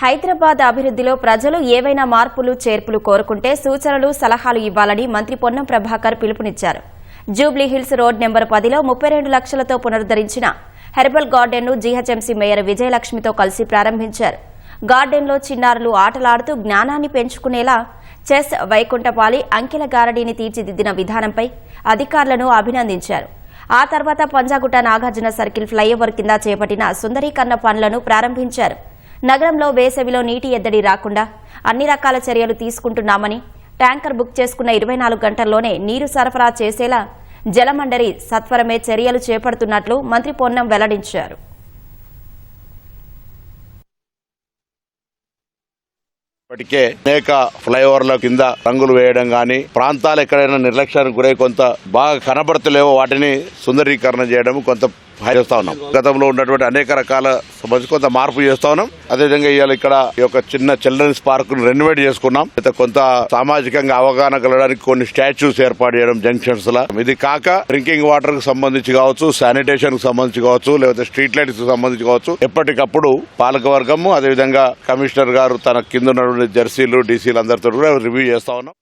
హైదరాబాద్ అభివృద్ధిలో ప్రజలు ఏవైనా మార్పులు చేర్పులు కోరుకుంటే సూచనలు సలహాలు ఇవ్వాలని మంత్రి పొన్నం ప్రభాకర్ పిలుపునిచ్చారు. జూబ్లీహిల్స్ రోడ్ నెంబర్ పదిలో ముప్పై రెండు లక్షలతో పునరుద్దరించిన హెర్బల్ గార్డెన్ను జీహెచ్ఎంసీ మేయర్ విజయలక్ష్మితో కలిసి ప్రారంభించారు. గార్డెన్లో చిన్నారులు ఆటలాడుతూ జ్ఞానాన్ని పెంచుకునేలా చెస్ వైకుంఠపాలి అంకెల గారడీని తీర్చిదిద్దిన విధానంపై అధికారులను అభినందించారు. ఆ తర్వాత పంజాగుట్ట నాగార్జున సర్కిల్ ఫ్లైఓవర్ కింద చేపట్టిన సుందరీకరణ పనులను ప్రారంభించారు. నగరంలో వేసవిలో నీటి ఎద్దడి రాకుండా అన్ని రకాల చర్యలు తీసుకుంటున్నామని ట్యాంకర్ బుక్ చేసుకున్న ఇరవై నాలుగు గంటల్లోనే నీరు సరఫరా చేసేలా జలమండలి సత్వరమే చర్యలు చేపడుతున్నట్లు మంత్రి పొన్నం వెల్లడించారు. ఇప్పటికే అనేక ఫ్లైఓవర్ల కింద రంగులు వేయడం గాని ప్రాంతాలు ఎక్కడైనా నిర్లక్ష్యానికి గురై కొంత బాగా కనబడతలేవో వాటిని సుందరీకరణ చేయడం కొంత చేస్తా ఉన్నాం. గతంలో ఉన్నటువంటి అనేక రకాల సమస్య కొంత మార్పు చేస్తా ఉన్నాం. అదేవిధంగా ఇవాళ ఇక్కడ ఈ యొక్క చిన్న చిల్డ్రన్స్ పార్క్ను రెనోవేట్ చేసుకున్నాం. అయితే కొంత సామాజికంగా అవగాహన కలగడానికి కొన్ని స్టాచ్యూస్ ఏర్పాటు చేయడం జంక్షన్స్ లా. ఇది కాక డ్రింకింగ్ వాటర్కు సంబంధించి కావచ్చు శానిటేషన్కు సంబంధించి కావచ్చు లేకపోతే స్ట్రీట్ లైట్స్కు సంబంధించి కావచ్చు. ఎప్పటికప్పుడు పాలకవర్గము అదేవిధంగా కమిషనర్ గారు తన కింద జెర్సీలు డీసీలు అందరితో కూడా రివ్యూ చేస్తా ఉన్నాం.